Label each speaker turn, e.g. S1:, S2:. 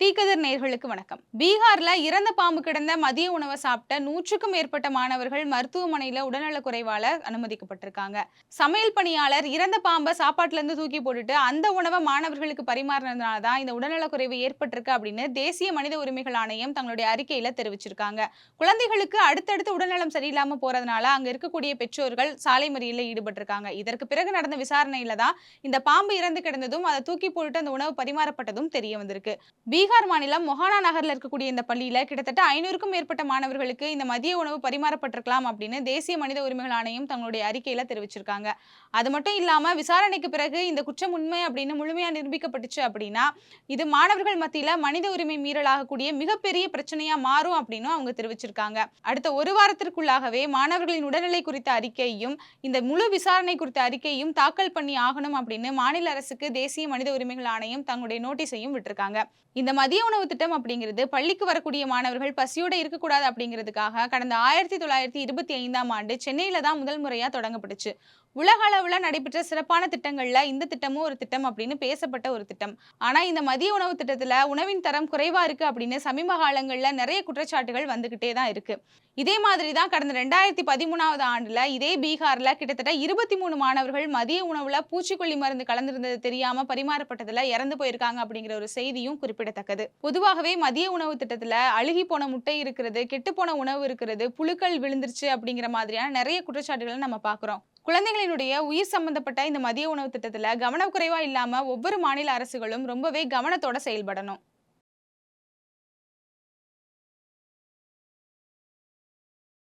S1: தீக்கதிர் நேர்களுக்கு வணக்கம். பீகார்ல இறந்த பாம்பு கிடந்த மதிய உணவை சாப்பிட்ட நூற்றுக்கும் மேற்பட்ட மாணவர்கள் மருத்துவமனையில உடல்நலக் குறைவால அனுமதிக்கப்பட்டிருக்காங்க. சமையல் பணியாளர் இறந்த பாம்பை சாப்பாட்டுல இருந்து தூக்கி போட்டுட்டு அந்த உணவை மாணவர்களுக்கு பரிமாறினதுனால தான் இந்த உடல்நலக் குறைவு ஏற்பட்டிருக்கு அப்படின்னு தேசிய மனித உரிமைகள் ஆணையம் தங்களுடைய அறிக்கையில தெரிவிச்சிருக்காங்க. குழந்தைகளுக்கு அடுத்தடுத்து உடல்நலம் சரியில்லாம போறதுனால அங்க இருக்கக்கூடிய பெற்றோர்கள் சாலை மறியலில் ஈடுபட்டிருக்காங்க. இதற்கு பிறகு நடந்த விசாரணையில தான் இந்த பாம்பு இறந்து கிடந்ததும் அதை தூக்கி போட்டுட்டு அந்த உணவு பரிமாறப்பட்டதும் தெரிய வந்திருக்கு. பீகார் மாநிலம் மொஹானா நகரில் இருக்கக்கூடிய இந்த பள்ளியில் கிட்டத்தட்ட ஐநூறுக்கும் மேற்பட்ட மாணவர்களுக்கு இந்த மதிய உணவு பரிமாறப்பட்டிருக்கலாம் அப்படின்னு தேசிய மனித உரிமைகள் ஆணையம் தங்களுடைய அறிக்கையில் தெரிவிச்சிருக்காங்க. அது மட்டும் இல்லாமல் விசாரணைக்கு பிறகு இந்த குற்றம் உண்மை அப்படின்னு முழுமையாக நிரூபிக்கப்பட்டுச்சு அப்படின்னா இது மாணவர்கள் மத்தியில் மனித உரிமை மீறலாகக்கூடிய மிகப்பெரிய பிரச்சனையாக மாறும் அப்படின்னு அவங்க தெரிவிச்சிருக்காங்க. அடுத்த ஒரு வாரத்திற்குள்ளாகவே மாணவர்களின் உடல்நிலை குறித்த அறிக்கையும் இந்த முழு விசாரணை குறித்த அறிக்கையும் தாக்கல் பண்ணி ஆகணும் அப்படின்னு மாநில அரசுக்கு தேசிய மனித உரிமைகள் ஆணையம் தங்களுடைய நோட்டீஸையும் விட்டுருக்காங்க. இந்த மதிய உணவு திட்டம் அப்படிங்கிறது பள்ளிக்கு வரக்கூடிய மாணவர்கள் பசியோட இருக்கக்கூடாது அப்படிங்கிறதுக்காக கடந்த ஆயிரத்தி தொள்ளாயிரத்தி இருபத்தி ஐந்தாம் ஆண்டு சென்னையில தான் முதல் முறையா தொடங்கப்பட்டுச்சு. உலக அளவில் நடைபெற்ற சிறப்பான திட்டங்களில் இந்த திட்டமும் ஒரு திட்டம் அப்படின்னு பேசப்பட்ட ஒரு திட்டம். ஆனால் இந்த மதிய உணவு திட்டத்தில் உணவின் தரம் குறைவாக இருக்குது அப்படின்னு சமீப காலங்களில் நிறைய குற்றச்சாட்டுகள் வந்துக்கிட்டே தான் இருக்குது இதே மாதிரி தான் கடந்த ரெண்டாயிரத்தி பதிமூணாவது ஆண்டில் இதே பீகாரில் கிட்டத்தட்ட இருபத்தி மூணு மாணவர்கள் மதிய உணவில் பூச்சிக்கொல்லி மருந்து கலந்திருந்தது தெரியாமல் பரிமாறப்பட்டதில் இறந்து போயிருக்காங்க அப்படிங்கிற ஒரு செய்தியும் குறிப்பிடத்தக்கது. பொதுவாகவே மதிய உணவு திட்டத்தில் அழுகி போன முட்டை இருக்கிறது கெட்டுப்போன உணவு இருக்கிறது புழுக்கள் விழுந்துருச்சு அப்படிங்கிற மாதிரியான நிறைய குற்றச்சாட்டுகளை நம்ம பார்க்குறோம். குழந்தைகளினுடைய உயிர் சம்பந்தப்பட்ட இந்த மதிய உணவு திட்டத்துல கவனக்குறைவா இல்லாம ஒவ்வொரு மாநில அரசுகளும் ரொம்பவே கவனத்தோட செயல்படணும்.